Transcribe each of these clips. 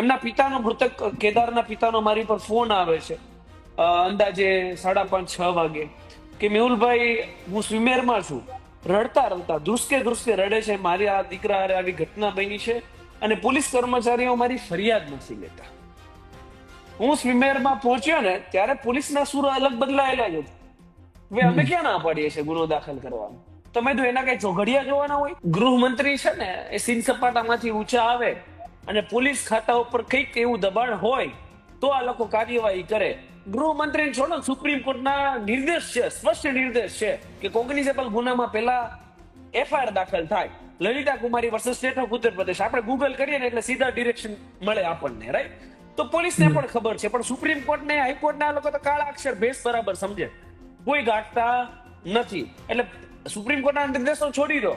એમના પિતાનો મૃતક કેદારના પિતાનો મારી પર ફોન આવે છે. અંદાજે સાડા પાંચ છ વાગે. કે મેહુલભાઈ હું સ્વિમેરમાં છું. રડતા રડતા ધ્રુસકે ધ્રુસકે રડે છે મારી આ દીકરા હારે આવી ઘટના બની છે અને પોલીસ કર્મચારીઓ મારી ફરિયાદ નથી લેતા. હું સ્વિમેરમાં પહોંચ્યો ને ત્યારે પોલીસના સુર અલગ બદલાયેલા જ હવે અમે ક્યાં ના પાડીએ છીએ ગુનો દાખલ કરવાનો? તમે તો એના કઈ ચોઘડિયા જોવાના હોય? ગૃહમંત્રી છે ને એ સીન સપાટામાંથી ઊંચા આવે. અને પોલીસ ખાતા ઉપર કંઈક એવું દબાણ હોય, તો આ લોકો કાર્યવાહી કરે. ગૃહમંત્રી છોડો, સુપ્રીમ કોર્ટના નિર્દેશ છે, સ્પષ્ટ નિર્દેશ છે કે કોગ્નિઝેબલ ગુનામાં પહેલા એફઆઈઆર દાખલ થાય. Lalita Kumari versus state of Uttar Pradesh. આપણે ગૂગલ કરીએ ને એટલે સીધા ડિરેક્શન મળે આપણને રાઈટ તો પોલીસને પણ ખબર છે, પણ સુપ્રીમ કોર્ટ ને હાઈકોર્ટ ના લોકો તો કાળા અક્ષર ભેસ બરાબર સમજે. કોઈ ગાંઠતા નથી. એટલે સુપ્રીમ કોર્ટના નિર્દેશો છોડી દો.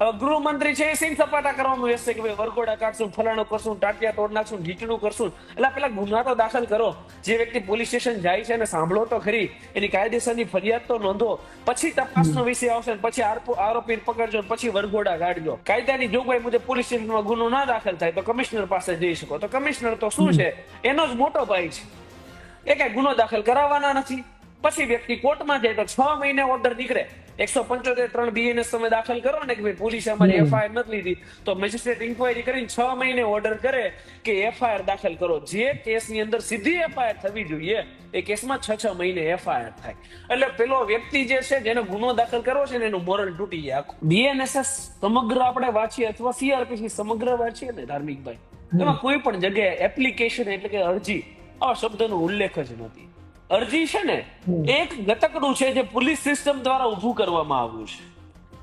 ગૃહમંત્રી છે એ સિંહ સપાટા કરવાનું રહેશે કે ભાઈ વરઘોડા કાઢશું, ફલાણું કરશું, ટાટિયા તોડ નાખશું, ઢીચણું કરશું? એટલે પેલા ગુના તો દાખલ કરો. જે વ્યક્તિ પોલીસ સ્ટેશન જાય છે અને સાંભળો તો ખરી, એની કાયદેસરની ફરિયાદ તો નોંધો. પછી તપાસનો વિષય આવશે પછી આરોપી પકડજો પછી વરઘોડા કાઢજો. કાયદાની જોગવાઈ મુજબ પોલીસ સ્ટેશનમાં ગુનો ના દાખલ થાય તો કમિશનર પાસે જઈ શકો. તો કમિશનર તો શું છે? એનો જ મોટો ભાઈ છે. એ કઈ ગુનો દાખલ કરાવવાના નથી. પછી વ્યક્તિ કોર્ટમાં જાય તો છ મહિને ઓર્ડર નીકળે. એકસો પંચોતેર ત્રણ બીએનએસ તમે દાખલ કરો ને કે ભાઈ પોલીસે અમારી એફઆઈઆર નથી લીધી તો મેજિસ્ટ્રેટ ઇન્કવાયરી કરીને છ મહિને ઓર્ડર કરે કે એફઆઈઆર દાખલ કરો. જે કેસની અંદર સીધી એફઆઈઆર થવી જોઈએ એ કેસમાં છ છ મહિને એફઆઈઆર થાય. એટલે પેલો વ્યક્તિ જે છે જેનો ગુનો દાખલ કરવો છે ને એનું મોરલ તૂટી જાય. આખું બીએનએસએસ સમગ્ર આપણે વાંચીએ અથવા સીઆરપીસી સમગ્ર વાંચીએ ને ધાર્મિકભાઈ એમાં કોઈ પણ જગ્યાએ એપ્લિકેશન એટલે કે અરજી આ શબ્દનો ઉલ્લેખ જ નથી. અરજી છે ને એક ગતકડું છે જે પોલીસ સિસ્ટમ દ્વારા ઊભું કરવામાં આવ્યું છે.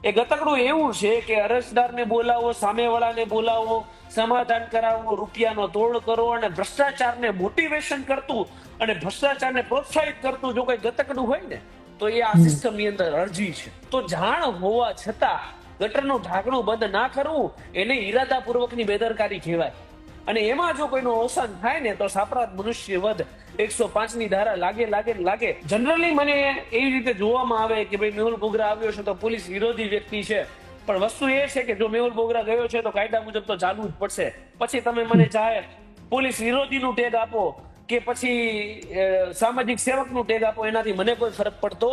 એ ગતકડું એવું છે કે અરજદારને બોલાવો સામેવાળાને બોલાવો સમાધાન કરાવો રૂપિયાનો તોડ કરો અને ભ્રષ્ટાચારને મોટિવેશન કરતું અને ભ્રષ્ટાચારને પ્રોત્સાહિત કરતું જો કોઈ ગતકડું હોય ને તો એ આ સિસ્ટમની અંદર અરજી છે. તો જાણ હોવા છતાં ગટરનું ઢાંકણું બંધ ના કરવું એને ઈરાદાપૂર્વકની બેદરકારી કહેવાય. અને એમાં જો કોઈનું અવસાન થાય ને તો સાપરાધ મનુષ્ય વધ એકસો પાંચની ધારા લાગે લાગે લાગે. જનરલી મને એવી રીતે જોવામાં આવે કે ભાઈ મેહુલ બોગરા આવ્યો છે તો પોલીસ વિરોધી વ્યક્તિ છે. પણ વસ્તુ એ છે કે જો મેહુલ બોગરા ગયો છે તો કાયદા મુજબ તો ચાલવું જ પડશે. પછી તમે મને ચાહે પોલીસ વિરોધીનું ટેગ આપો કે પછી સામાજિક સેવકનું ટેગ આપો, એનાથી મને કોઈ ફરક પડતો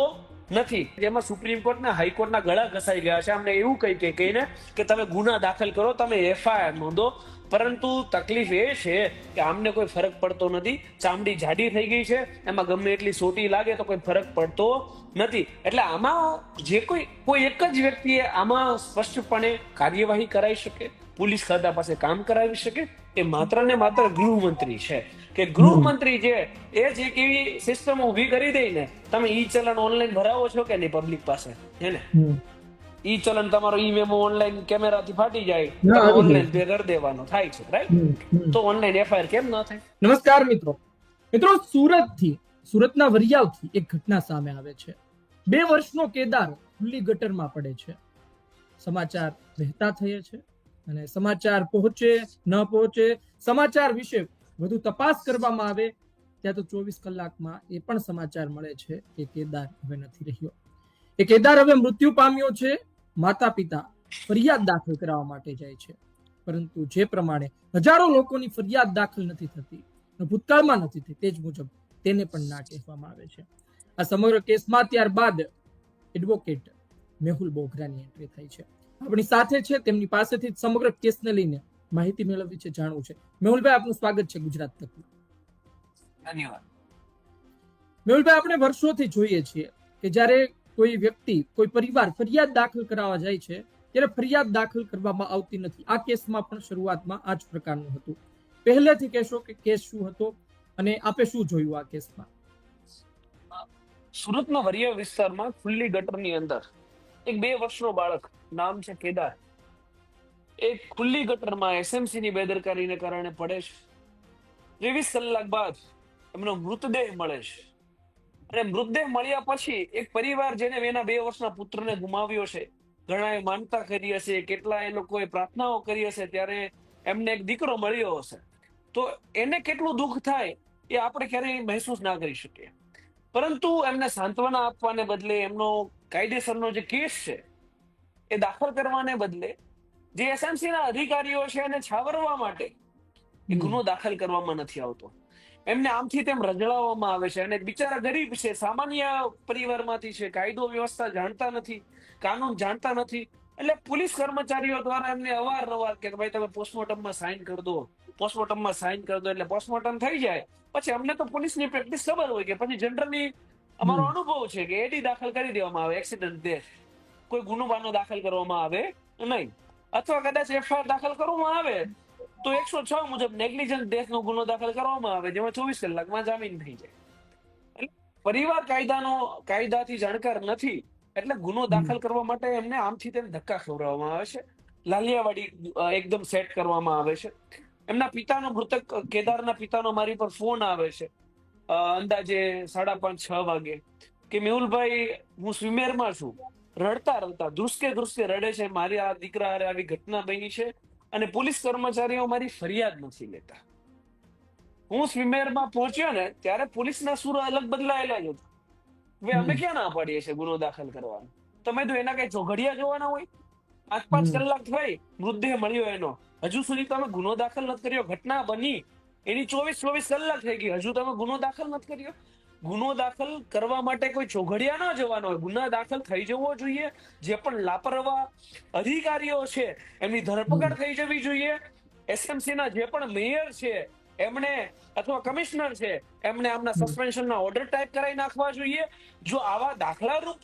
નથી. જેમાં સુપ્રીમ કોર્ટના હાઈકોર્ટના ગળા ઘસાઈ ગયા છે. અમને એવું કહી કે કહીને કે તમે ગુના દાખલ કરો, તમે એફઆઈઆર નોંધો. પરંતુ તકલીફ એ છે કે આમને કોઈ ફરક પડતો નથી. ચામડી જાડી થઈ ગઈ છે. એમાં ગમે એટલી સોટી લાગે તો કોઈ ફરક પડતો નથી. એટલે આમાં જે કોઈ કોઈ એક જ વ્યક્તિએ આમાં સ્પષ્ટપણે કાર્યવાહી કરાવી શકે, પોલીસ ખાતા પાસે કામ કરાવી શકે, એ માત્ર ને માત્ર ગૃહમંત્રી છે. કે ગૃહમંત્રી છે એ જ એક એવી સિસ્ટમ ઊભી કરી દઈને તમે ઈ ચલણ ઓનલાઈન ભરાવો છો કે નહીં પબ્લિક પાસે? હે ને? ઈ ચલણ તમારો ઈ મેમો ઓનલાઈન કેમેરાથી ફાટી જાય ઓનલાઈન પે કરી દેવાનો થાય છે રાઈટ. તો ઓનલાઈન એફઆઈઆર કેમ ન થાય? નમસ્કાર મિત્રો. મિત્રો સુરતથી સુરતના વરિયાવથી એક ઘટના સામે આવે છે. બે વર્ષનો કેદાર ખુલ્લી ગટરમાં પડે છે. સમાચાર વહેતા થયે છે અને સમાચાર પહોંચે ન પહોંચે સમાચાર વિશે વધુ તપાસ કરવામાં આવે, ત્યાં તો ચોવીસ કલાકમાં એ પણ સમાચાર મળે છે કે કેદાર હવે નથી રહ્યો. એ કેદાર હવે મૃત્યુ પામ્યો છે માતા પિતા ફરિયાદ દાખલ કરાવવા માટે જાય છે. પરંતુ જે પ્રમાણે હજારો લોકોની ફરિયાદ દાખલ નથી થતી ભૂતકાળમાં નથી થઈ તે જ મુજબ તેને પણ ના કહેવામાં આવે છે. આ સમગ્ર કેસમાં ત્યારબાદ એડવોકેટ મેહુલ બોગરાની એન્ટ્રી થઈ છે. આપણી સાથે છે, તેમની પાસેથી સમગ્ર કેસને લઈને માહિતી મેળવવી છે જાણવું છે. મેહુલભાઈ આપનું સ્વાગત છે ગુજરાત તકમાં ધન્યવાદ. મેહુલભાઈ આપણે વર્ષોથી જોઈએ છીએ કે જ્યારે કોઈ વ્યક્તિ કોઈ પરિવાર ફરિયાદ દાખલ કરાવવા જાય છે ત્યારે ફરિયાદ દાખલ કરવામાં આવતી નથી. આ કેસમાં પણ શરૂઆતમાં આ જ પ્રકારનું હતું. પહેલેથી કહેશો કે કેસ શું હતો અને આપે શું જોયું આ કેસમાં? સુરતના વરિયા વિસ્તારમાં ખુલ્લી ગટરની અંદર એક બે વર્ષનો બાળક નામ છે કેદાર એ ખુલ્લી ગટરમાં એસએમસી ની બેદરકારીને કારણે પડે છે. ત્રેવીસ કલાક બાદ એમનો મૃતદેહ મળે છે. અને મૃતદેહ મળ્યા પછી એક પરિવાર જેને એના બે વર્ષના પુત્રને ગુમાવ્યો છે, ઘણાએ માનતા કરી હશે કેટલા એ લોકોએ પ્રાર્થનાઓ કરી હશે, ત્યારે એમને એક દીકરો મળ્યો હશે. તો એને કેટલું દુઃખ થાય એ આપણે ક્યારેય મહેસૂસ ના કરી શકીએ. પરંતુ એમને સાંત્વના આપવાને બદલે એમનો કાયદેસરનો જે કેસ છે, એ દાખલ કરવાને બદલે જે એસએમસી ના અધિકારીઓ છે એને છાવરવા માટે એ ગુનો દાખલ કરવામાં નથી આવતો. એમને આમથી તેમ રજડાવવામાં આવે છે અને બિચારા ગરીબ છે સામાન્ય પરિવારમાંથી છે કાયદો વ્યવસ્થા જાણતા નથી કાનૂન જાણતા નથી. એટલે પોલીસ કર્મચારીઓ દ્વારા એમને અવારનવાર કે ભાઈ તમે પોસ્ટમોર્ટમમાં સાઇન કરી દો પોસ્ટમોર્ટમમાં સાઇન કરી દો એટલે પોસ્ટમોર્ટમ થઈ જાય. પછી અમને તો પોલીસની પ્રેક્ટિસ ખબર હોય કે પછી જનરલી અમારો અનુભવ છે કે એડી દાખલ કરી દેવામાં આવે એક્સિડન્ટ ડેથ કોઈ ગુનો બાનો દાખલ કરવામાં આવે નહીં. અથવા કદાચ એફઆઈઆર દાખલ કરવામાં આવે તો એકસો છ મુજબ નેગ્લિજન્ટ ડેથ નો ગુનો દાખલ કરવામાં આવે જેમાં ચોવીસ કલાકમાં જામીન થઈ જાય. પરિવાર કાયદાનો કાયદાથી જાણકાર નથી એટલે ગુનો દાખલ કરવા માટે એમને આમથી તેમ ધક્કા ખવડાવવામાં આવે છે. લાલિયાવાડી એકદમ સેટ કરવામાં આવે છે. એમના પિતાનો મૃતક કેદારના પિતાનો મારી પર ફોન આવે છે અંદાજે સાડા પાંચ છ વાગે કે મેહુલભાઈ હું સ્વિમેરમાં છું. રડતા રડતા ધ્રુસકે ધ્રુસકે રડે છે મારી આ દીકરા આવી ઘટના બની છે અને પોલીસ કર્મચારીઓ મારી ફરિયાદ નથી લેતા. હું સ્વિમેરમાં પહોંચ્યો ને ત્યારે પોલીસના સુર અલગ બદલાયેલા જ હતા. હવે અમે ક્યાં ના પાડીએ છીએ ગુનો દાખલ કરવાનો? તમે તો એના કઈ ચોઘડિયા જોવાના હોય? પાંચ પાંચ કલાક થઈ મૃતદેહ મળ્યો એનો. હજુ સુધી તમે ગુનો દાખલ નથી કર્યો ઘટના બની. એની ચોવીસ ચોવીસ કલાક થઈ ગઈ. હજુ તમે ગુનો દાખલ નથી કર્યો? ગુનો દાખલ કરવા માટે કોઈ ચોઘડિયા ન જવાનો હોય. ગુના દાખલ થઈ જવો જોઈએ. જે પણ લાપરવા અધિકારીઓ છે એમની ધરપકડ થઈ જવી જોઈએ. એસએમસી ના જે પણ મેયર છે એમણે અથવા કમિશનર છે એમણે આમના. સસ્પેન્શનના ઓર્ડર ટાઈપ કરાવી નાખવા જોઈએ. જો આવા દાખલારૂપ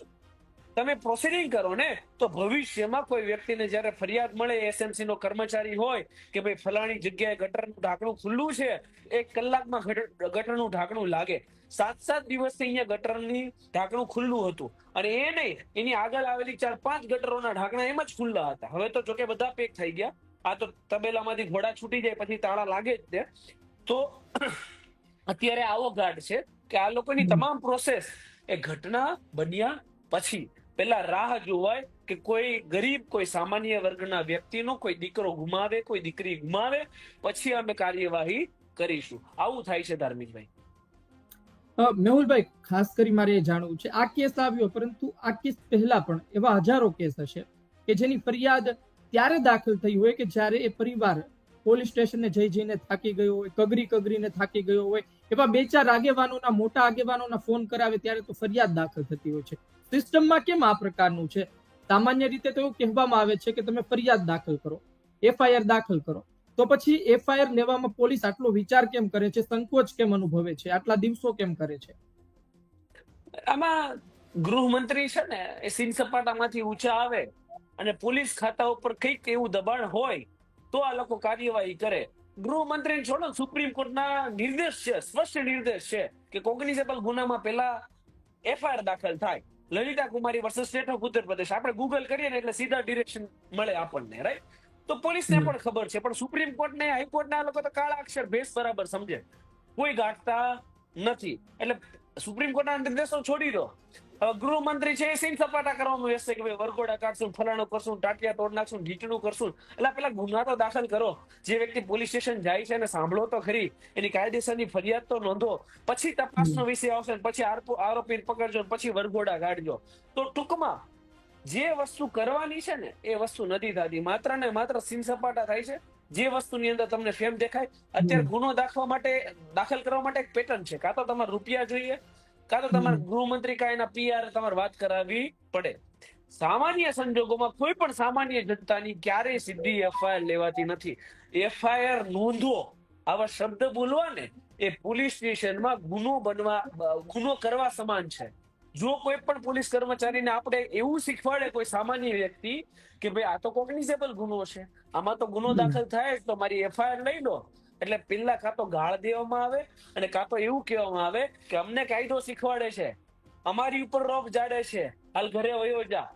તમે પ્રોસિડિંગ કરો ને? તો ભવિષ્યમાં કોઈ વ્યક્તિને જ્યારે ફરિયાદ મળે એસએમસી નો કર્મચારી હોય કે ભાઈ ફલાણી જગ્યાએ ગટરનું ઢાંકણું ખુલ્લું છે એક કલાકમાં ગટરનું ઢાંકણું લાગે. સાત સાત દિવસથી અહીંયા ગટરની ઢાંકણું ખુલ્લું હતું. અને એ નહીં એની આગળ આવેલી ચાર પાંચ ગટરોના ઢાંકણા એમ જ ખુલ્લા હતા. હવે તો જોકે બધા પેક થઈ ગયા. આ તો તબેલામાંથી ઘોડા છૂટી જાય પછી તાળા લાગે જ તે તો અત્યારે આવો ગાઢ છે કે આ લોકોની તમામ પ્રોસેસ એ ઘટના બન્યા પછી. પેલા રાહ જોવાય કે કોઈ ગરીબ, કોઈ સામાન્ય વર્ગના વ્યક્તિનો કોઈ દીકરો ગુમાવે, કોઈ દીકરી ગુમાવે, પછી અમે કાર્યવાહી કરીશું. આવું થાય છે ધાર્મિકભાઈ મેહુલભાઈ, ખાસ કરી મારે જાણવું છે. આ કેસ આવ્યો, પરંતુ આ કેસ પહેલા પણ એવા હજારો કેસ હશે કે જેની ફરિયાદ ત્યારે દાખલ થઈ હોય કે જ્યારે એ પરિવાર પોલીસ સ્ટેશને જઈ જઈને થાકી ગયો હોય, કગરી કગરીને થાકી ગયો હોય, એવા બે ચાર આગેવાનોના, મોટા આગેવાનોના ફોન કરાવે ત્યારે તો ફરિયાદ દાખલ થતી હોય છે. સિસ્ટમમાં કેમ આ પ્રકારનું છે? સામાન્ય રીતે તો એવું કહેવામાં આવે છે કે તમે ફરિયાદ દાખલ કરો, એફઆઈઆર દાખલ કરો. તો પછી એફઆઈઆર લેવામાં પોલીસ આટલો વિચાર કેમ કરે છે? સંકોચ કેમ અનુભવે છે? આટલા દિવસો કેમ કરે છે? આમાં ગૃહમંત્રી છે ને, એ સીન સપાટામાંથી ઊંચા આવે અને પોલીસ ખાતા ઉપર કંઈક એવું દબાણ હોય, તો આ લોકો કાર્યવાહી કરે. ગૃહમંત્રી છોડો, સુપ્રીમ કોર્ટના નિર્દેશ છે, સ્પષ્ટ નિર્દેશ છે કે કોગ્નિઝેબલ ગુનામાં પહેલા એફઆઈઆર દાખલ થાય. Lalita Kumari versus state of Uttar Pradesh આપણે ગૂગલ કરીએ ને એટલે સીધા ડિરેક્શન મળે આપણને રાઈટ તો પોલીસને પણ ખબર છે પણ સુપ્રીમ કોર્ટ ને હાઈકોર્ટ ના લોકો તો કાળા અક્ષર ભેસ બરાબર સમજે. કોઈ ગાંઠતા નથી. એટલે સુપ્રીમ કોર્ટના નિર્દેશો છોડી દો. ગૃહમંત્રી છે એ સીન સપાટા કરવામાં વ્યસ્ત છે કે ભાઈ વરઘોડા કાઢશું ફલાણું કરશું ટાટિયા તોડ નાખશું ઢીચણું કરશું. એટલે પેલા ગુના તો દાખલ કરો. જે વ્યક્તિ પોલીસ સ્ટેશન જાય છે અને સાંભળો તો ખરી. એની કાયદેસરની ફરિયાદ તો નોંધો. પછી તપાસનો વિષય આવશે પછી આરોપી પકડજો પછી વરઘોડા કાઢજો. તો ટૂંકમાં જે વસ્તુ કરવાની છે ને એ વસ્તુ નથી થતી. માત્ર ને માત્ર સીન સપાટા થાય છે. જે વસ્તુની અંદર તમને ફેમ દેખાય. અત્યારે ગુનો દાખવા માટે દાખલ કરવા માટે એક પેટર્ન છે. કાં તો તમારે રૂપિયા જોઈએ કાં તો તમારે ગૃહમંત્રી એના પીઆર તમારે વાત કરાવવી પડે. સામાન્ય સંજોગોમાં કોઈ પણ સામાન્ય જનતાની ક્યારેય સીધી એફઆઈઆર લેવાતી નથી. એફઆઈઆર નોંધવો આવા શબ્દ બોલવા ને એ પોલીસ સ્ટેશનમાં ગુનો બનવા ગુનો કરવા સમાન છે. જો કોઈ પણ પોલીસ કર્મચારીને આપણે એવું શીખવાડે કોઈ સામાન્ય વ્યક્તિ કે ભાઈ આ તો કોગ્નિઝેબલ ગુનો છે. આમાં તો ગુનો દાખલ થાય તો મારી એફઆઈઆર લઈ લો. એટલે પેલા કાં તો ગાળ દેવામાં આવે અને કાં તો એવું કહેવામાં આવે કે અમને કાયદો શીખવાડે છે. અમારી ઉપર રોપ જાડે છે. હાલ ઘરે વયો જા.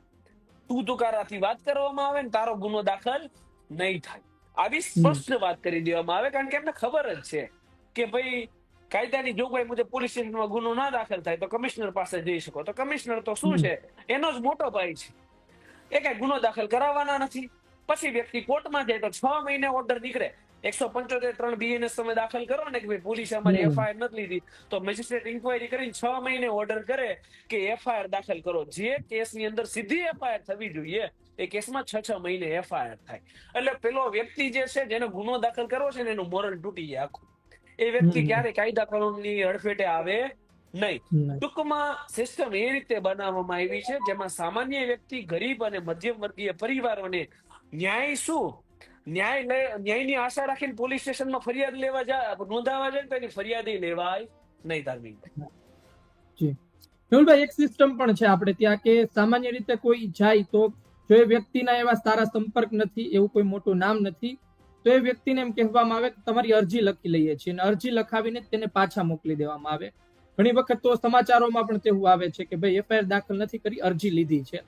તું તુકારાથી વાત કરવામાં આવે ને તારો ગુનો દાખલ નહીં થાય. આવી સ્પષ્ટ વાત કરી દેવામાં આવે કારણ કે એમને ખબર જ છે કે ભાઈ કાયદાની જોગવાઈ મુજબ પોલીસ સ્ટેશનમાં ગુનો ના દાખલ થાય તો કમિશનર પાસે જઈ શકો. તો કમિશનર તો શું છે? એનો જ મોટો ભાઈ છે. એ કઈ ગુનો દાખલ કરાવવાના નથી. પછી વ્યક્તિ કોર્ટમાં જાય તો છ મહિને ઓર્ડર નીકળે. એકસો પંચોતેર ત્રણ બીએનએસ તમે દાખલ કરો ને કે ભાઈ પોલીસે અમારી એફઆઈઆર નથી લીધી તો મેજિસ્ટ્રેટ ઇન્કવાયરી કરીને છ મહિને ઓર્ડર કરે કે એફઆઈઆર દાખલ કરો. જે કેસની અંદર સીધી એફઆઈઆર થવી જોઈએ એ કેસમાં છ છ મહિને એફઆઈઆર થાય. એટલે પેલો વ્યક્તિ જે છે જેને ગુનો દાખલ કરવો છે ને એનું મોરલ તૂટી જાય આખું. એ વ્યક્તિ. ક્યારે કાયદા કાનૂનની હડફેટે આવે નહીં. નહીં. ટૂંકમાં સિસ્ટમ એ રીતે બનાવવામાં આવી છે જેમાં સામાન્ય વ્યક્તિ ગરીબ અને મધ્યમ વર્ગીય પરિવારોને ન્યાય શું? ન્યાય લે- ન્યાયની આશા રાખીને પોલીસ સ્ટેશનમાં ફરિયાદ લેવા જાય નોંધાવા જાય તો ફરિયાદ લેવાય નહીં ધાર્મિક. મેહુલભાઈ એક સિસ્ટમ પણ છે આપણે ત્યાં કે સામાન્ય રીતે કોઈ જાય તો જો એ વ્યક્તિના એવા સારા સંપર્ક નથી, એવું કોઈ મોટું નામ નથી, તો એ વ્યક્તિને એમ કહેવામાં આવે કે તમારી અરજી લખી લઈએ છીએ અને અરજી લખાવીને જ તેને પાછા મોકલી દેવામાં આવે. ઘણી વખત તો સમાચારોમાં પણ તેવું આવે છે કે ભાઈ, એફઆઈઆર દાખલ નથી કરી, અરજી લીધી છે.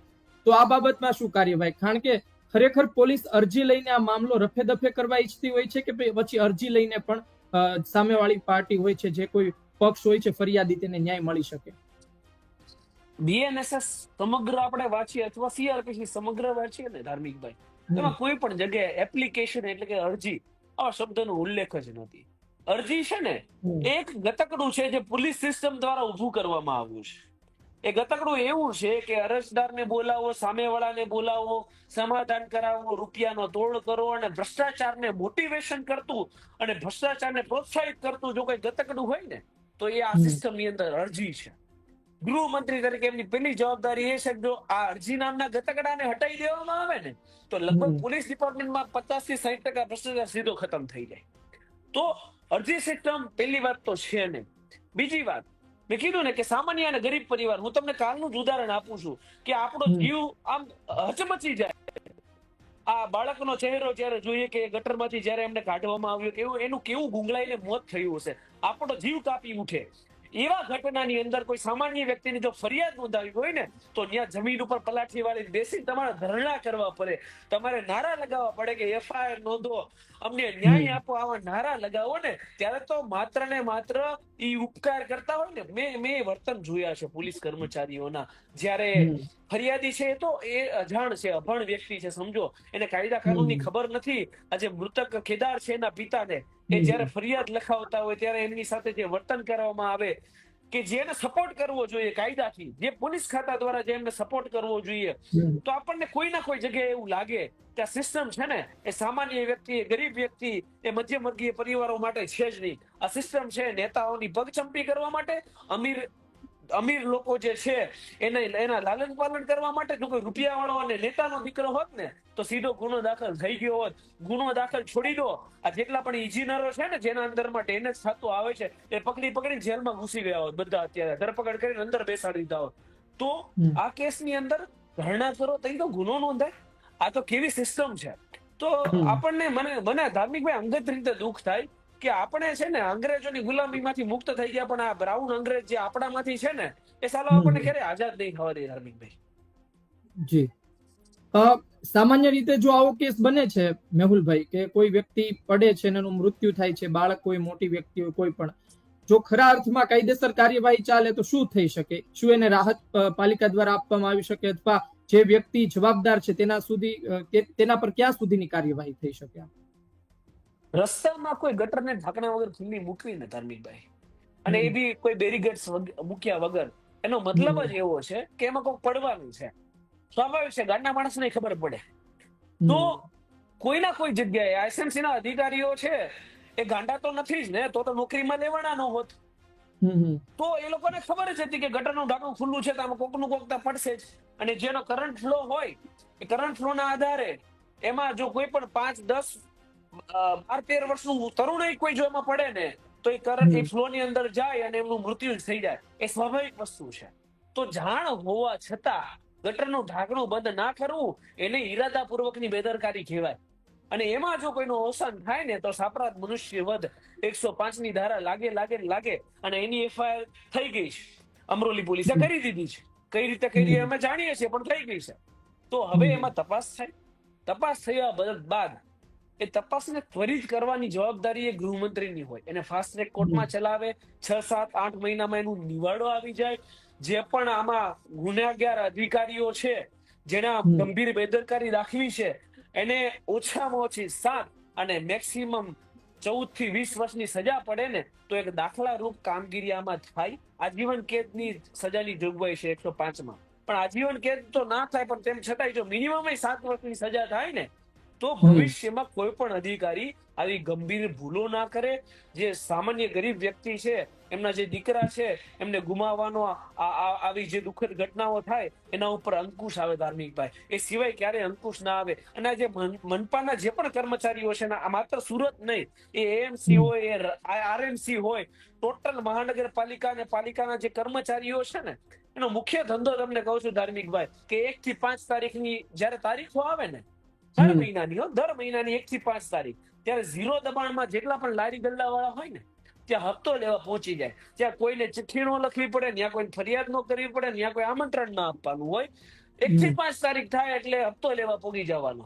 તો આ બાબતમાં શું કાર્યવાહી? કારણ કે ખરેખર પોલીસ અરજી લઈને આ મામલો રફે દફે કરવા ઈચ્છતી હોય છે કે પછી અરજી લઈને પણ સામેવાળી પાર્ટી હોય છે જે કોઈ પક્ષ હોય છે ફરિયાદી તેને ન્યાય મળી શકે? બીએનએસએસ સમગ્ર આપણે વાંચીએ અથવા સીઆરપીસી સમગ્ર વાંચીએ ને ધાર્મિકભાઈ એમાં કોઈ પણ જગ્યાએ એપ્લિકેશન એટલે કે અરજી આ શબ્દનો ઉલ્લેખ જ નથી. અરજી છે ને એક ગતકડું છે જે પોલીસ સિસ્ટમ દ્વારા ઊભું કરવામાં આવ્યું છે. એ ગતકડું એવું છે કે અરજદારને બોલાવો સામેવાળાને બોલાવો સમાધાન કરાવો રૂપિયાનો તોડ કરો અને ભ્રષ્ટાચારને મોટિવેશન કરતું અને ભ્રષ્ટાચારને પ્રોત્સાહિત કરતું જો કોઈ ગતકડું હોય ને તો એ આ સિસ્ટમની અંદર અરજી છે. ગૃહમંત્રી તરીકે એમની પેલી જવાબદારી એ છે કે જો આ અરજી નામના ગતકડાને હટાવી દેવામાં આવે ને તો લગભગ. પોલીસ ડિપાર્ટમેન્ટમાં પચાસથી સાહીઠ ટકા ભ્રષ્ટાચાર સીધો ખતમ થઈ જાય. તો અરજી સિસ્ટમ પેલી વાત તો છે ને બીજી વાત મેં કીધું ને કે સામાન્ય અને ગરીબ પરિવાર હું તમને કાલનું જ ઉદાહરણ આપું છું કે આપણો જીવ આમ હચમચી જાય. આ બાળકનો ચહેરો જ્યારે જોઈએ કે ગટરમાંથી જ્યારે એમને કાઢવામાં આવ્યો એવું એનું કેવું ગુંગળાઈને મોત થયું હશે? આપણો જીવ કાપી ઉઠે. એવા ઘટનાની અંદર કોઈ સામાન્ય વ્યક્તિની જો ફરિયાદ નોંધાવી હોય ને, તો ત્યાં જમીન ઉપર પલાઠી વાળી બેસી તમારે ધરણા કરવા પડે. તમારે નારા લગાવવા પડે કે એફઆઈઆર નોંધો. અમને ન્યાય આપો, આવા નારા લગાવો ને, ત્યારે તો માત્ર ને માત્ર ઈ ઉપકાર કરતા હોય ને, મેં મેં વર્તન જોયા છે પોલીસ કર્મચારીઓના. જ્યારે. ફરિયાદી છે તો એ અજાણ છે અભણ વ્યક્તિ છે સમજો. એને કાયદા કાનૂનની ખબર નથી. આજે મૃતક ખેદાર છે એના પિતાને. એ જ્યારે ફરિયાદ લખાવતા હોય ત્યારે એમની સાથે જે વર્તન કરવામાં આવે કે જેને સપોર્ટ કરવો જોઈએ કાયદાથી જે પોલીસ ખાતા દ્વારા જે એમને સપોર્ટ કરવો જોઈએ તો આપણને કોઈ ના કોઈ જગ્યાએ એવું લાગે કે આ સિસ્ટમ છે ને એ સામાન્ય વ્યક્તિ એ ગરીબ વ્યક્તિ એ મધ્યમ વર્ગીય પરિવારો માટે છે જ નહીં. આ સિસ્ટમ છે નેતાઓની પગચંપી કરવા માટે અમીર અમીર લોકો જે છે એને એના લાલન પાલન કરવા માટે જો કોઈ રૂપિયા વાળો અને નેતાનો દીકરો હોત ને તો સીધો ગુનો દાખલ થઈ ગયો હોત. ગુનો દાખલ છોડી દો. આ જેટલા પણ ઇજનેરો છે ને જેના અંદરમાં ટેનેજ થતું આવે છે એ પકડી પકડી જેલમાં ઘૂસી ગયા હોત બધા અત્યારે. ધરપકડ કરીને અંદર બેસાડી દીધા હોત. તો આ કેસની અંદર ધરણા કરો તઈ તો ગુનો નોંધાય. આ તો કેવી સિસ્ટમ છે? તો આપણને મને મને ધાર્મિકભાઈ અંગત રીતે દુઃખ થાય. કે આપણે છે ને અંગ્રેજોની ગુલામીમાંથી મુક્ત થઈ ગયા પણ આ બ્રાઉન અંગ્રેજ જે આપણામાંથી છે ને એ સાલો આપણને ક્યારે આઝાદ નહીં થવા દે ધાર્મિકભાઈ જી. સામાન્ય રીતે જો આવો કેસ બને છે મેહુલભાઈ કે કોઈ વ્યક્તિ પડે છે એનું મૃત્યુ થાય છે બાળક કોઈ મોટી વ્યક્તિ હોય કોઈ પણ જો ખરા અર્થમાં કાયદેસર કાર્યવાહી ચાલે તો શું થઈ શકે? શું એને રાહત પાલિકા દ્વારા આપવામાં આવી શકે અથવા જે વ્યક્તિ જવાબદાર છે તેના સુધી તેના પર ક્યાં સુધીની કાર્યવાહી થઈ શકે રસ્તામાં કોઈ ગટરને ઢાંકણા વગર ખુલ્લી મૂકવી ને ધાર્મિકભાઈ અને એ બી કોઈ બેરીગેટ્સ મૂક્યા વગર. એનો મતલબ જ એવો છે કે એમાં કોઈ પડવાનું છે. સ્વાભાવિક છે ગાંડા માણસને ખબર પડે. તો કોઈના કોઈ જગ્યાએ આઈએસએમસી ના અધિકારીઓ છે એ ગાંડા તો નથી જ ને તો તો નોકરીમાં લેવાના ન હોત. તો એ લોકોને ખબર જ હતી કે ગટરનું ઢાંકણું ખુલ્લું છે તો આમાં કોકનું કોક તો પડશે જ. અને જેનો કરંટ ફ્લો હોય એ કરંટ ફ્લો ના આધારે એમાં જો કોઈ પણ પાંચ દસ બાર તેર વર્ષનું તરુણ કોઈ જો એમાં પડે ને તો એ કરંટ એ ફ્લો ની અંદર જાય અને એમનું મૃત્યુ થઈ જાય. એ સ્વાભાવિક વસ્તુ છે. તો જાણ હોવા છતાં ગટરનું ઢાંકણું બંધ ના કરવું એને ઈરાદાપૂર્વકની બેદરકારી કહેવાય. અને એમાં જો કોઈનું અવસાન થાય ને તો સાપરાધ મનુષ્ય વધ એકસો પાંચની ધારા લાગે લાગે લાગે અને એની એફઆઈઆર થઈ ગઈ છે. અમરોલી પોલીસે. કરી દીધી છે. કઈ રીતે કરી અમે જાણીએ છીએ પણ થઈ ગઈ છે. તો હવે એમાં તપાસ થાય. તપાસ થયા બાદ એ તપાસને ત્વરિત કરવાની જવાબદારી એ ગૃહમંત્રીની હોય. એને ફાસ્ટ ટ્રેક કોર્ટમાં ચલાવે છ સાત આઠ મહિનામાં એનું નિવાડો આવી જાય. જે પણ આમાં ગુનેગાર અધિકારીઓ છે જેના ગંભીર બેદરકારી રાખવી છે એને ઓછામાં ઓછી સાત અને મેક્સિમમ ચૌદથી વીસ વર્ષની સજા પડે ને તો એક દાખલા રૂપ કામગીરી આમાં થાય. આજીવન કેદની સજાની જોગવાઈ છે એકસો પાંચમાં. પણ આજીવન કેદ તો ના થાય પણ તેમ છતાંય જો મિનિમમ સાત વર્ષની સજા થાય ને તો ભવિષ્યમાં કોઈ પણ અધિકારી આવી ગંભીર ભૂલો ના કરે. જે સામાન્ય ગરીબ વ્યક્તિ છે એમના જે દીકરા છે એમને ગુમાવવાનો આવી જે દુઃખદ ઘટનાઓ થાય એના ઉપર અંકુશ આવે ધાર્મિકભાઈ એ સિવાય ક્યારે અંકુશ ના આવે? અને જે મનપાના જે પણ કર્મચારીઓ છે આ માત્ર સુરત નહીં એ એએમસી હોય એ આરએમસી હોય ટોટલ મહાનગરપાલિકા અને પાલિકાના જે કર્મચારીઓ છે ને એનો મુખ્ય ધંધો તમને કહું છું ધાર્મિક ભાઈ કે એક થી પાંચ તારીખની જયારે તારીખો આવે ને દર મહિનાની હો દર મહિનાની એક થી પાંચ તારીખ. ત્યારે ઝીરો દબાણમાં જેટલા પણ લારી ગલ્લા વાળા હોય ને ત્યાં હપ્તો લેવા પહોંચી જાય. ત્યાં કોઈને ચિઠ્ઠી ન લખવી પડે ત્યાં કોઈ ફરિયાદ ન કરવી પડે ત્યાં કોઈ આમંત્રણ ના આપવાનું હોય. એક થી પાંચ તારીખ થાય એટલે હપ્તો લેવા પોગી જવાનો.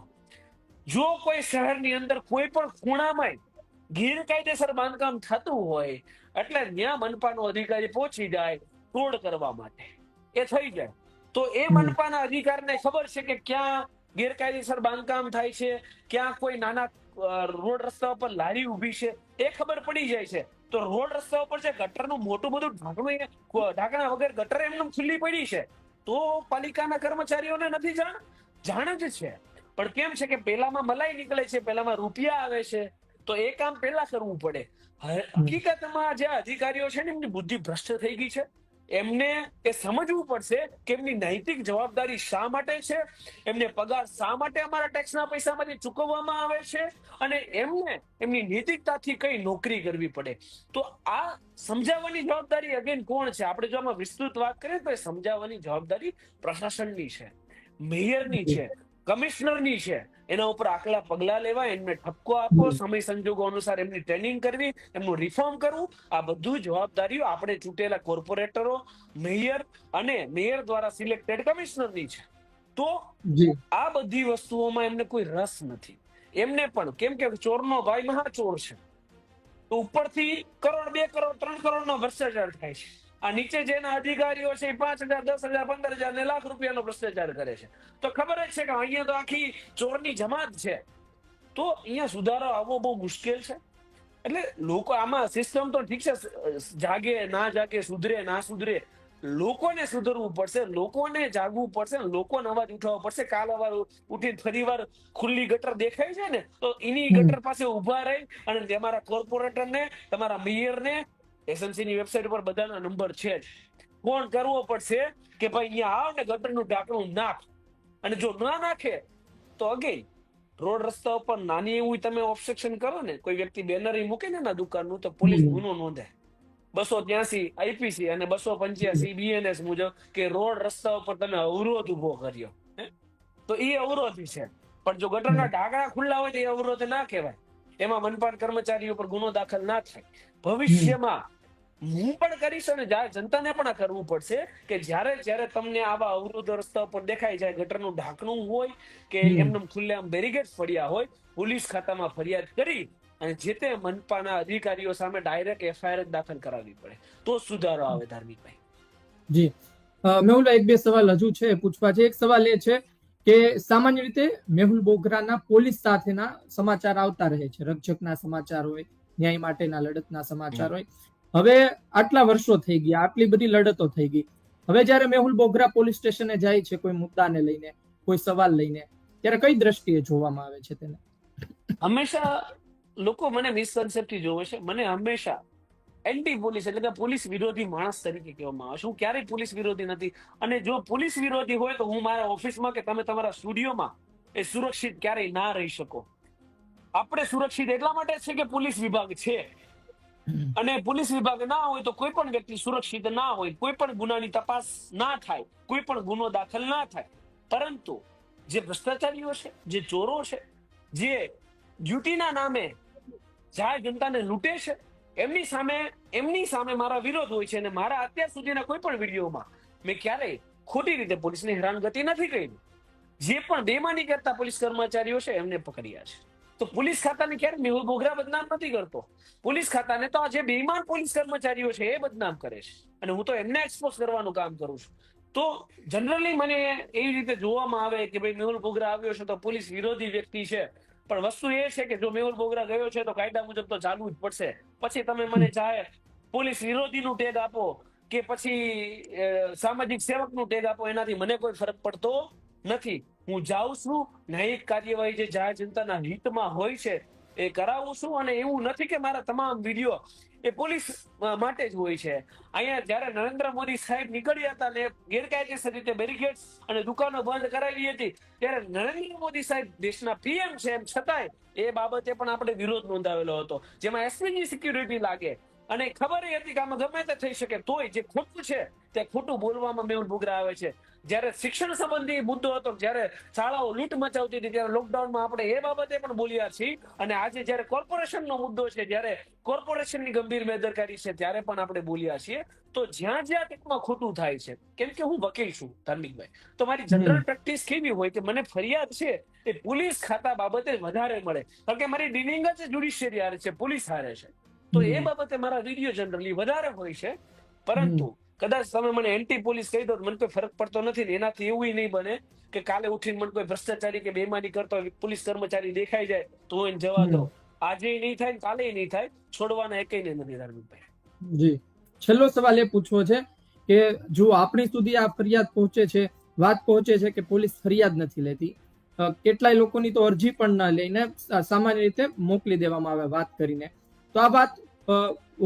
જો કોઈ શહેરની અંદર કોઈ પણ ખૂણામાં ગેરકાયદેસર બાંધકામ થતું હોય એટલે ત્યાં મનપાનો અધિકારી પહોંચી જાય તોડ કરવા માટે. એ થઈ જાય. તો એ. મનપાના અધિકારને ખબર છે કે ક્યાં ગેરકાયદેસર બાંધકામ થાય છે ક્યાં કોઈ નાના રોડ રસ્તા ઉપર લારી ઊભી છે એ ખબર પડી જાય છે. તો રોડ રસ્તા ઉપર જે ગટરનું મોટું બધું ઢાંકણું ઢાંકણા વગર ગટર એમને ખુલ્લી પડી છે. તો પાલિકાના કર્મચારીઓને નથી જાણ? જાણ જ છે. પણ કેમ છે કે પેલામાં મલાઈ નીકળે છે પેલામાં રૂપિયા આવે છે તો એ કામ પેલા કરવું પડે. હ- હકીકતમાં જે અધિકારીઓ છે ને એમની બુદ્ધિ ભ્રષ્ટ થઈ ગઈ છે. એમને એ સમજવું પડશે કે એમની નૈતિક જવાબદારી શા માટે છે, એમને પગાર શા માટે અમારા ટેક્સના પૈસામાંથી ચૂકવવામાં આવે છે અને એમને એમની નૈતિકતાથી કઈ નોકરી કરવી પડે. તો આ સમજાવવાની જવાબદારી અગેન કોણ છે? આપણે જો આમાં વિસ્તૃત વાત કરીએ તો સમજાવવાની જવાબદારી પ્રશાસનની છે, મેયરની છે. કમિશનરની છે. એના ઉપર આકલા પગલા લેવા એમને ઠપકો આપવો સમય સંજોગો અનુસાર એમની ટ્રેનિંગ કરવી એમનું રિફોર્મ કરવું. આ બધું જવાબદારીઓ આપણે ચૂંટેલા કોર્પોરેટરો મેયર અને મેયર દ્વારા સિલેક્ટેડ કમિશનરની છે. તો આ બધી વસ્તુઓમાં એમને કોઈ રસ નથી. એમને પણ કેમ કે ચોરનો ભાઈ મહાચોર છે. તો ઉપરથી કરોડ બે કરોડ ત્રણ કરોડનો ભ્રષ્ટાચાર થાય છે. આ નીચે જેના અધિકારીઓ છે એ પાંચ હજાર દસ હજાર પંદર હજાર ને લાખ રૂપિયાનો ભ્રષ્ટાચાર કરે છે. તો ખબર જ છે કે અહીંયા તો આખી ચોરની જમાત છે. તો અહીંયા સુધારો આવવો બહુ મુશ્કેલ છે. એટલે લોકો આમાં સિસ્ટમ તો ઠીક છે જાગે ના જાગે સુધરે ના સુધરે. લોકોને સુધરવું પડશે લોકોને જાગવું પડશે લોકોને અવાજ ઉઠાવવો પડશે. કાલ અવાર ઉઠી ફરી વાર ખુલ્લી ગટર દેખાય છે ને તો એની ગટર પાસે ઊભા રહી અને તમારા કોર્પોરેટર ને તમારા મેયર ને એસએમસી ની વેબસાઇટ પર બધાના નંબર છે જ. કોણ કરવો પડશે કે ભાઈ અહીંયા આવ ને ગટરનું ઢાંકણું નાખ. અને જો ના નાખે તો અગેન રોડ રસ્તા ઉપર નાની એવું તમે ઓબ્સ્ટ્રક્શન કરો ને કોઈ વ્યક્તિ બેનર મૂકે ને ના દુકાનનું તો પોલીસ ગુનો નોંધે. બસો ત્યાસી આઈપીસી અને બસો પંચ્યાસી બીએનએસ મુજબ કે રોડ રસ્તા ઉપર તમે અવરોધ ઊભો કર્યો? તો એ અવરોધ છે. પણ જો ગટરના ઢાંકણા ખુલ્લા હોય તો એ અવરોધ ના કહેવાય. એમાં મનપાન કર્મચારીઓ પર ગુનો દાખલ ના થાય. ભવિષ્યમાં હું પણ કરીશ અને જનતાને પણ આ કરવું પડશે કે જ્યારે જ્યારે તમને આવા અવરોધો રસ્તા ઉપર દેખાય જાય ગટરનું ઢાંકણું હોય કે. એમને ખુલ્લેઆમ બેરીગેડ પડ્યા હોય પોલીસ ખાતામાં ફરિયાદ કરી અને જે તે મનપાના અધિકારીઓ સામે ડાયરેક્ટ એફઆઈઆર દાખલ કરાવવી પડે. તો સુધારો આવે ધાર્મિકભાઈ. જી. મેં એક બે સવાલ હજુ છે પૂછવા છે. એક સવાલ એ છે કે સામાન્ય રીતે મેહુલ બોગરાના પોલીસ સાથેના સમાચાર આવતા રહે છે. રક્ષકના સમાચાર હોય, ન્યાય માટેના લડતના સમાચાર હોય. હવે આટલા વર્ષો થઈ ગયા, આટલી બધી લડતો થઈ ગઈ. હવે જ્યારે મેહુલ બોગરા પોલીસ સ્ટેશને જાય છે કોઈ મુદ્દાને લઈને, કોઈ સવાલ લઈને, ત્યારે કઈ દ્રષ્ટિએ જોવામાં આવે છે તેને? હંમેશા લોકો મને મિસકન્સેપ્ટ જોવે છે. મને હંમેશા એન્ટી પોલીસ એટલે કે પોલીસ વિરોધી માણસ તરીકે કહેવામાં આવે છે. હું ક્યારેય પોલીસ વિરોધી નથી. અને જો પોલીસ વિરોધી હોય તો હું મારા ઓફિસમાં કે તમે તમારા સ્ટુડિયોમાં એ સુરક્ષિત ક્યારેય ના રહી શકો. આપણે સુરક્ષિત એટલા માટે છે કે પોલીસ વિભાગ છે. અને પોલીસ વિભાગ ના હોય તો કોઈ પણ વ્યક્તિ સુરક્ષિત ના હોય કોઈ પણ ગુનાની તપાસ ના થાય કોઈ પણ ગુનો દાખલ ના થાય. પરંતુ જે ભ્રષ્ટાચારીઓ છે જે ચોરો છે જે ડ્યુટીના નામે જાહેર જનતાને લૂંટે છે એમની સામે એમની સામે મારા વિરોધ હોય છે અને મારા અત્યાર સુધીના કોઈ પણ વિડીયોમાં મેં ક્યારેય ખોટી રીતે પોલીસની હેરાનગતિ નથી કરી. જે પણ બેમાની કરતા પોલીસ કર્મચારીઓ છે, એમને પકડ્યા છે. તો પોલીસ ખાતાને ક્યારે? મેહુલ બોગરા બદનામ નથી કરતો. પોલીસ ખાતાને તો આ જે બેઈમાન પોલીસ કર્મચારીઓ છે, એ બદનામ કરે છે. અને હું તો એમને એક્સપોઝ કરવાનું કામ કરું છું. તો જનરલી મને એવી રીતે જોવામાં આવે કે ભાઈ મેહુલ બોગરા આવ્યો છે તો પોલીસ વિરોધી વ્યક્તિ છે. પણ વસ્તુ એ છે કે જો મેહુલ બોગરા ગયો છે તો કાયદા મુજબ તો ચાલવું જ પડશે. પછી તમે મને જાહેર પોલીસ વિરોધીનું ટેગ આપો કે પછી સામાજિક સેવકનું ટેગ આપો એનાથી મને કોઈ ફરક પડતો નથી. હું જાઉં છું ન્યાયિક કાર્યવાહી જે જાહેર જનતાના હિતમાં હોય છે એ કરાવું છું અને એવું નથી કે મારા તમામ વીડિયો એ પોલીસ માટે જ હોય છે. અહીંયા જ્યારે નરેન્દ્ર મોદી સાહેબ નીકળ્યા હતા ને ગેરકાયદેસર રીતે બેરિકેડ્સ અને દુકાનો બંધ કરાવી હતી, ત્યારે નરેન્દ્ર મોદી સાહેબ દેશના પીએમ છે એમ છતાંય એ બાબતે પણ આપણે વિરોધ નોંધાવેલો હતો. જેમાં એસપીજી સિક્યુરિટી લાગે. અને ખબર હતી કે આમાં ગમે તે થઈ શકે તોય જે ખોટું છે તે ખોટું બોલવામાં મેહુલ બોગરા આવે છે. જ્યારે શિક્ષણ સંબંધી મુદ્દો હતો જ્યારે શાળાઓ લૂંટ મચાવતી હતી ત્યારે લોકડાઉનમાં આપણે એ બાબતે પણ બોલ્યા છીએ. અને આજે જ્યારે કોર્પોરેશનનો મુદ્દો છે જ્યારે કોર્પોરેશનની ગંભીર બેદરકારી છે ત્યારે પણ આપણે બોલ્યા છીએ. તો જ્યાં જ્યાં કંઈકમાં ખોટું થાય છે કેમ કે હું વકીલ છું ધાર્મિકભાઈ તો મારી જનરલ પ્રેક્ટિસ કેવી હોય કે મને ફરિયાદ છે એ પોલીસ ખાતા બાબતે વધારે મળે. કારણ કે મારી ડીલિંગ જ જુડિશિયરી હારે છે પોલીસ હારે છે. તો એ બાબતે મારા વીડિયો જનરલી વધારે હોય છે. પરંતુ કદાચ તમે મને એન્ટી પોલીસ કહી દો મને કોઈ ફરક પડતો નથી એનાથી એવું નહીં બને કે કાલે ઉઠીને મને કોઈ ભ્રષ્ટાચારી કે બેમાની કરતો પોલીસ કર્મચારી દેખાઈ જાય તો એને જવા દો. આજે નહીં થાય કાલે નહીં થાય છોડવાના નહીં નથી ધાર્મિકભાઈ જી. છેલ્લો સવાલ એ પૂછવો છે કે જો આપણી સુધી આ ફરિયાદ પહોંચે છે વાત પહોંચે છે કે પોલીસ ફરિયાદ નથી લેતી કેટલાય લોકોની તો અરજી પણ ના લઈને સામાન્ય રીતે મોકલી દેવામાં આવે વાત કરીને. તો આ વાત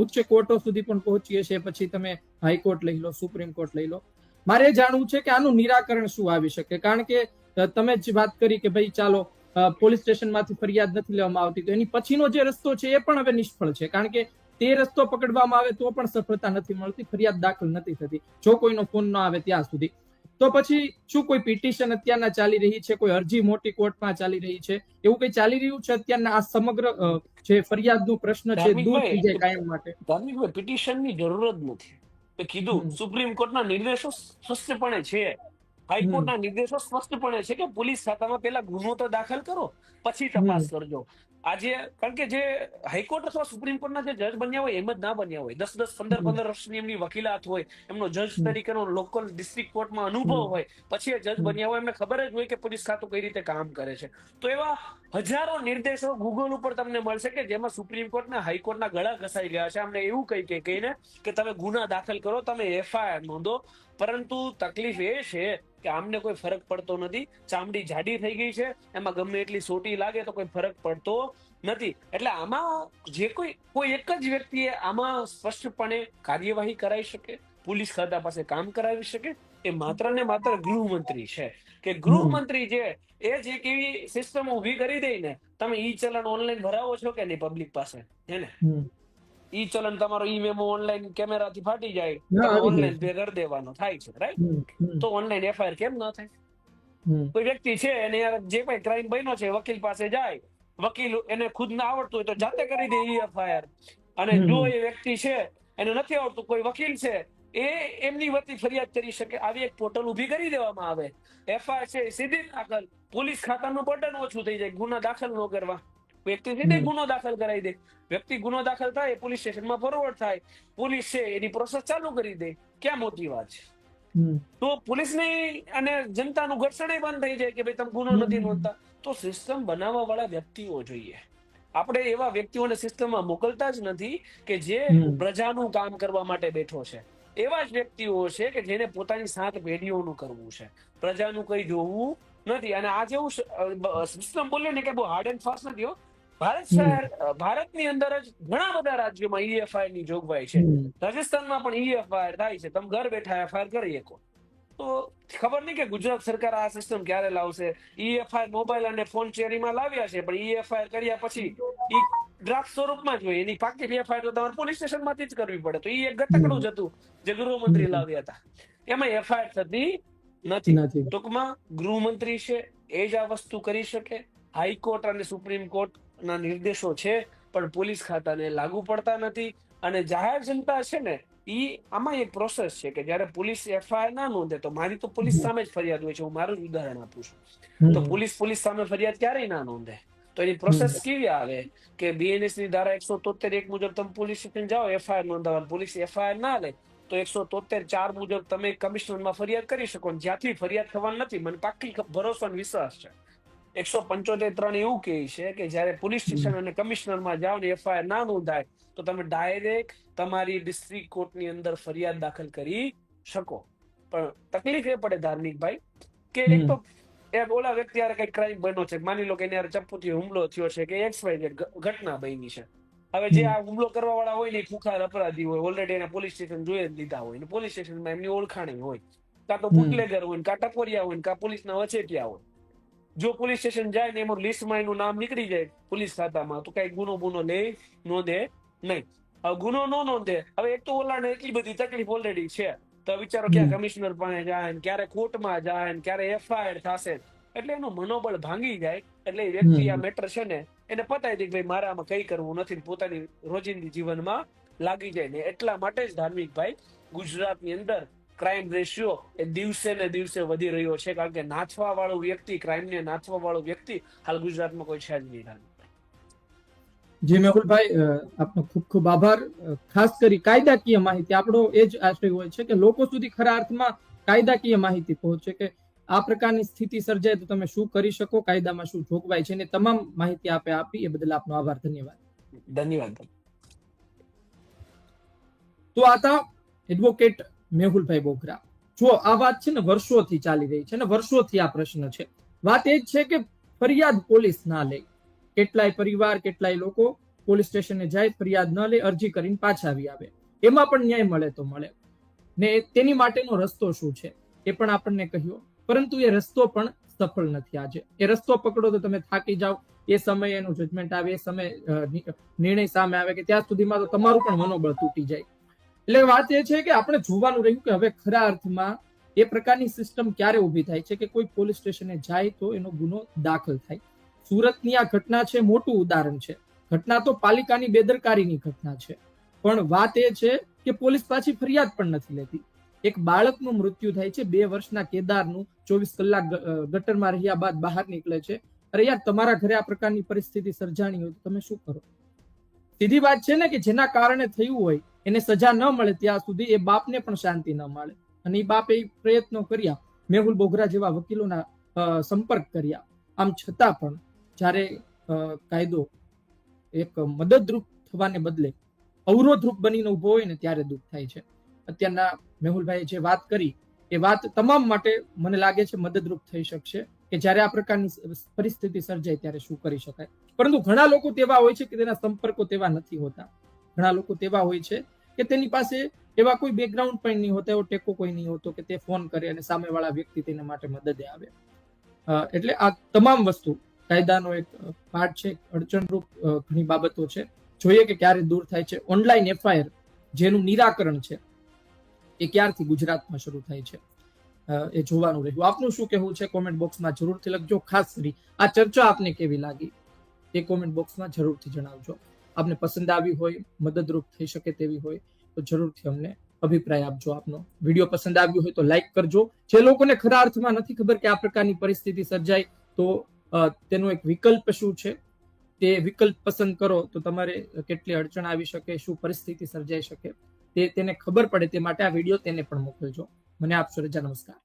ઉચ્ચ કોર્ટો સુધી પણ પહોંચીએ છે પછી તમે હાઈકોર્ટ લઈ લો, સુપ્રીમ કોર્ટ લઈ લો. મારે જાણવું છે કે આનું નિરાકરણ શું આવી શકે? કારણ કે તમે જ વાત કરી કે ભાઈ ચાલો પોલીસ સ્ટેશનમાંથી ફરિયાદ નથી લેવામાં આવતી, તો એની પછીનો જે રસ્તો છે એ પણ હવે નિષ્ફળ છે. કારણ કે તે રસ્તો પકડવામાં આવે તો પણ સફળતા નથી મળતી, ફરિયાદ દાખલ નથી થતી, જો કોઈનો ફોન ન આવે ત્યાં સુધી. તો પછી શું કોઈ પિટિશન અત્યારના ચાલી રહી છે? કોઈ અરજી મોટી કોર્ટમાં ચાલી રહી છે? એવું કઈ ચાલી રહ્યું છે અત્યારના આ સમગ્ર જે ફરિયાદનો પ્રશ્ન છે દૂર થઈ જાય કાયમ માટે? ધાર્મિકભાઈ પિટિશનની જરૂર જ નથી. મેં કીધું સુપ્રીમ કોર્ટના નિર્દેશો સ્પષ્ટપણે છે. હાઈકોર્ટના નિર્દેશો સ્પષ્ટપણે છે કે પોલીસ ખાતામાં પેલા ગુનો તો દાખલ કરો પછી તપાસ કરજો. આજે કારણ કે જે હાઈકોર્ટ અથવા સુપ્રીમ કોર્ટના જે જજ બન્યા હોય એમ જ ના બન્યા હોય. દસ દસ પંદર પંદર વર્ષની એમની વકીલાત હોય એમનો જજ તરીકેનો લોકલ ડિસ્ટ્રિક્ટ કોર્ટમાં અનુભવ હોય પછી એ જજ બન્યા હોય એમને ખબર જ હોય કે પોલીસ ખાતું કઈ રીતે કામ કરે છે. તો એવા હજારો નિર્દેશો ગૂગલ ઉપર તમને મળશે કે જેમાં સુપ્રીમ કોર્ટના હાઈકોર્ટના ગળા ઘસાઈ ગયા છે. અમને એવું કહી કે કહીને કે તમે ગુના દાખલ કરો તમે એફઆઈઆર નોંધો. પરંતુ તકલીફ એ છે કે આમને કોઈ ફરક પડતો નથી. ચામડી જાડી થઈ ગઈ છે. એમાં ગમે એટલી સોટી લાગે તો કોઈ ફરક પડતો નથી એટલે આમાં જે કોઈ કોઈ એક જ વ્યક્તિએ આમાં સ્પષ્ટપણે કાર્યવાહી કરાવી શકે પોલીસ ખાતા પાસે કામ કરાવી શકે એ માત્ર ને માત્ર ગૃહમંત્રી છે કે ગૃહમંત્રી જે એ જે કેવી સિસ્ટમ ઊભી કરી દઈ ને તમે ઈ ચલણ ઓનલાઈન ભરાવો છો કે નહીં પબ્લિક પાસે હે ને ઈ ચલણ તમારો ઈ મેમો ઓનલાઈન કેમેરાથી ફાટી જાય ઓનલાઈન. પે કરી દેવાનો થાય છે રાઈટ. તો ઓનલાઈન એફઆઈઆર કેમ ન થાય. કોઈ વ્યક્તિ છે એને જે કોઈ ક્રાઇમ બન્યો છે વકીલ પાસે જાય વકીલ એને ખુદ ના આવડતું હોય તો જાતે કરી દે એફઆઈઆર અને જો એ વ્યક્તિ છે એને નથી આવડતું કોઈ વકીલ છે એ એમની વતી ફરિયાદ કરી શકે. આવી એક પોર્ટલ ઊભી કરી દેવામાં આવે. એફઆઈઆર છે સીધી દાખલ. પોલીસ ખાતાનું બટન ઓછું થઈ જાય ગુના દાખલ ન કરવા. વ્યક્તિ સીધે. ગુનો દાખલ કરાવી દે. વ્યક્તિ ગુનો દાખલ થાય પોલીસ સ્ટેશનમાં ફોરવર્ડ થાય. પોલીસ છે એની પ્રોસેસ ચાલુ કરી દે. ક્યાં મોટી વાત છે. તો પોલીસની અને જનતાનું ઘર્ષણ બંધ થઈ જાય કે ભાઈ તમે ગુનો નથી નોંધતા. તો સિસ્ટમ બનાવવા વાળા વ્યક્તિઓ જોઈએ. આપણે એવા વ્યક્તિઓને સિસ્ટમમાં મોકલતા જ નથી કે જે. પ્રજાનું કામ કરવા માટે બેઠો છે. એવા જ વ્યક્તિઓ છે કે જેને પોતાની સાત પેઢીઓનું કરવું છે. પ્રજાનું કઈ જોવું નથી. અને આ જેવું સિસ્ટમ બોલ્યો ને કે બહુ હાર્ડ એન્ડ ફાસ્ટ નથી હો. ભારત. શહેર ભારતની અંદર જ ઘણા બધા રાજ્યોમાં ઈએફઆઈ ની જોગવાઈ છે. રાજસ્થાનમાં પણ ઈ થાય છે. તમે ઘર બેઠા એફઆઈઆર કરી શકો તો ખબર નહીં કે ગુજરાત સરકાર આ સિસ્ટમ ક્યારે લાવશે? ઈ મોબાઈલ અને ફોન ચેરીમાં લાવ્યા છે પણ ઈ કર્યા પછી ઈ ડ્રાફ્ટ સ્વરૂપમાં જ હોય. એની પાકી એફઆઈઆર તો તમારે પોલીસ સ્ટેશનમાંથી જ કરવી પડે. તો એ એક ગતકડું જ હતું જે ગૃહમંત્રી હમ. લાવ્યા હતા. એમાં એફઆઈઆર થતી નથી. ટૂંકમાં ગૃહમંત્રી છે એ જ આ વસ્તુ કરી શકે. હાઈકોર્ટ અને સુપ્રીમ કોર્ટના નિર્દેશો છે પણ પોલીસ ખાતાને લાગુ પડતા નથી. અને જાહેર જનતા છે ને એ આમાં એક પ્રોસેસ છે કે જ્યારે પોલીસ એફઆઈઆર ના નોંધે તો મારી તો પોલીસ સામે જ ફરિયાદ હોય છે હું મારું જ ઉદાહરણ આપું છું. તો પોલીસ પોલીસ સામે ફરિયાદ ક્યારેય ના નોંધે? તો એની પ્રોસેસ કેવી આવે? કે બીએનએસની ધારા એકસો તોતેર એક મુજબ તમે પોલીસ સ્ટેશન જાઓ એફઆઈઆર નોંધાવવા પોલીસ એફઆઈઆર ના લે તો એકસો તોતેર ચાર મુજબ તમે કમિશનરમાં ફરિયાદ કરી શકો. જ્યાંથી ફરિયાદ થવાની નથી મને પાકી ભરોસો અને વિશ્વાસ છે. એકસો પંચોતેર ત્રણ એવું કહે છે કે જ્યારે પોલીસ સ્ટેશન અને કમિશનરમાં જાઓ ને એફઆઈઆર ના નોંધાય તો તમે ડાયરેક્ટ તમારી ડિસ્ટ્રિક્ટ કોર્ટની અંદર ફરિયાદ દાખલ કરી શકો. પણ તકલીફ એ પડે ધાર્મિક ભાઈ કે એક તો એ ઓલા વ્યક્તિ યારે કઈ ક્રાઇમ બન્યો છે માની લો કે એની ચપ્પુથી હુમલો થયો છે કે એક્સ વાય ઘટના બની છે. હવે જે આ હુમલો કરવા વાળા હોય ને ખુખાર અપરાધી હોય ઓલરેડી એને પોલીસ સ્ટેશન જોઈ જ લીધા હોય ને પોલીસ સ્ટેશનમાં એમની ઓળખાણી હોય. કાં તો બુટલેગર હોય કાં ટકોરિયા હોય કાં પોલીસના વચેટિયા હોય. જો પોલીસ સ્ટેશન જાય ને એમાં લિસ્ટમાં એનું નામ નીકળી જાય પોલીસ ખાતામાં તો કઈ ગુનો ગુનો લે નોંધે નહીં. હવે ગુનો નો નોંધે હવે એક તો ઓલાને એટલી બધી તકલીફ ઓલરેડી છે. તો વિચારો ક્યાં કમિશનર પાસે જાય ને ક્યારે કોર્ટમાં જાય ને ક્યારે એફઆઈઆર થશે? એટલે એનું મનોબળ ભાંગી જાય એટલે એ વ્યક્તિ આ મેટર છે ને એને પતાવી દે કે ભાઈ મારે આમાં કઈ કરવું નથી પોતાની રોજિંદી જીવનમાં લાગી જાય ને. એટલા માટે જ ધાર્મિક ભાઈ ગુજરાતની અંદર ક્રાઇમ રેશિયો એ દિવસે ને દિવસે વધી રહ્યો છે કારણ કે નાથવા વાળો વ્યક્તિ ક્રાઇમ ને નાચવા વાળો વ્યક્તિ હાલ ગુજરાતમાં કોઈ છે જ નહીં. જી મેહુલભાઈ આપનો ખૂબ ખૂબ આભાર. ખાસ કરી કાયદાકીય માહિતી. આપણો એ જ આશય હોય છે કે લોકો સુધી ખરા અર્થમાં કાયદાકીય માહિતી પહોંચે કે આ પ્રકારની સ્થિતિ સર્જાય તો તમે શું કરી શકો કાયદામાં શું જોગવાઈ છે ને તમામ માહિતી આપે આપી. એ બદલ આપનો આભાર. ધન્યવાદ. ધન્યવાદ. તો આતા એડવોકેટ મેહુલભાઈ બોગરા. જો આ વાત છે ને વર્ષોથી ચાલી રહી છે ને વર્ષોથી આ પ્રશ્ન છે. વાત એ જ છે કે ફરિયાદ પોલીસ ના લે. કેટલાય પરિવાર, કેટલાય લોકો પોલીસ સ્ટેશને જાય, ફરિયાદ ન લે, અરજી કરીને પાછા આવી આવે. એમાં પણ ન્યાય મળે તો મળે. ને તેની માટેનો રસ્તો શું છે? એ પણ આપણને કહ્યું. પરંતુ એ રસ્તો પણ સફળ નથી આજે. એ રસ્તો પકડો તો તમે થાકી જાઓ. એ સમયે એનું જજમેન્ટ આવે, એ સમય નિર્ણય સામે આવે કે ત્યાં સુધીમાં તો તમારું પણ મનોબળ તૂટી જાય. એટલે વાત એ છે કે આપણે જોવાનું રહ્યું કે હવે ખરા અર્થમાં એ પ્રકારની સિસ્ટમ ક્યારે ઊભી થાય છે કે કોઈ પોલીસ સ્ટેશને જાય તો એનો ગુનો દાખલ થાય. સુરતની આ ઘટના છે મોટું ઉદાહરણ છે. ઘટના તો પાલિકાની બેદરકારીની ઘટના છે. પણ વાત એ છે કે પોલીસ પાછી ફરિયાદ પણ નથી લેતી. એક બાળકનું મૃત્યુ થાય છે, બે વર્ષના કેદારનું, ચોવીસ કલાક ગટરમાં રહ્યા બાદ બહાર નીકળે છે. અરે યાર, તમારા ઘરે આ પ્રકારની પરિસ્થિતિ સર્જાણી હોય તો તમે શું કરો? સીધી વાત છે ને કે જેના કારણે થયું હોય એને સજા ન મળે ત્યાં સુધી એ બાપને પણ શાંતિ ન મળે. અને એ બાપે પ્રયત્નો કર્યા, મેહુલ બોગરા જેવા વકીલોના સંપર્ક કર્યા. આમ છતાં પણ જ્યારે કાયદો એક મદદરૂપ થવાને બદલે અવરોધરૂપ બનીને ઊભો હોય ને ત્યારે દુઃખ થાય છે. અત્યારના મેહુલભાઈએ જે વાત કરી, એ વાત તમામ માટે મને લાગે છે મદદરૂપ થઈ શકશે કે જ્યારે આ પ્રકારની પરિસ્થિતિ સર્જાય ત્યારે શું કરી શકાય. પરંતુ ઘણા લોકો તેવા હોય છે કે તેના સંપર્કો તેવા નથી હોતા. ઘણા લોકો તેવા હોય છે કે તેની પાસે એવા કોઈ બેકગ્રાઉન્ડ પણ નહીં હોતા, એવો ટેકો કોઈ નહીં હોતો કે તે ફોન કરે અને સામેવાળા વ્યક્તિ તેના માટે મદદે આવે. એટલે આ તમામ વસ્તુ કાયદાનો એક પાર્ટ છે અડચણરૂપ ઘણી બાબતો છે. જોઈએ કે ક્યારે દૂર થાય છે. ઓનલાઈન એફઆઈઆર જેનું નિરાકરણ છે, એ ક્યારથી ગુજરાતમાં શરૂ થાય છે એ જોવાનું રહ્યું. આપનું શું કહેવું છે? કોમેન્ટ બોક્સમાં જરૂરથી લખજો. ખાસ કરી આ ચર્ચા આપને કેવી લાગી, એ કોમેન્ટ બોક્સમાં જરૂરથી જણાવજો. આપને પસંદ આવી હોય, મદદરૂપ થઈ શકે તેવી હોય, તો જરૂરથી અમને અભિપ્રાય આપજો આપનો. વીડિયો પસંદ આવ્યો હોય તો લાઈક કરજો. જે લોકોને ખરા અર્થમાં નથી ખબર કે આ પ્રકારની પરિસ્થિતિ સર્જાય, તો તેનો એક વિકલ્પ શું છે? તે વિકલ્પ પસંદ કરો તો તમારે કેટલી અડચણ આવી શકે, શું પરિસ્થિતિ સર્જાઈ શકે, તે તેને ખબર પડે તે માટે આ વીડિયો તેને પણ મોકલજો. મને આપશો રજા, નમસ્કાર.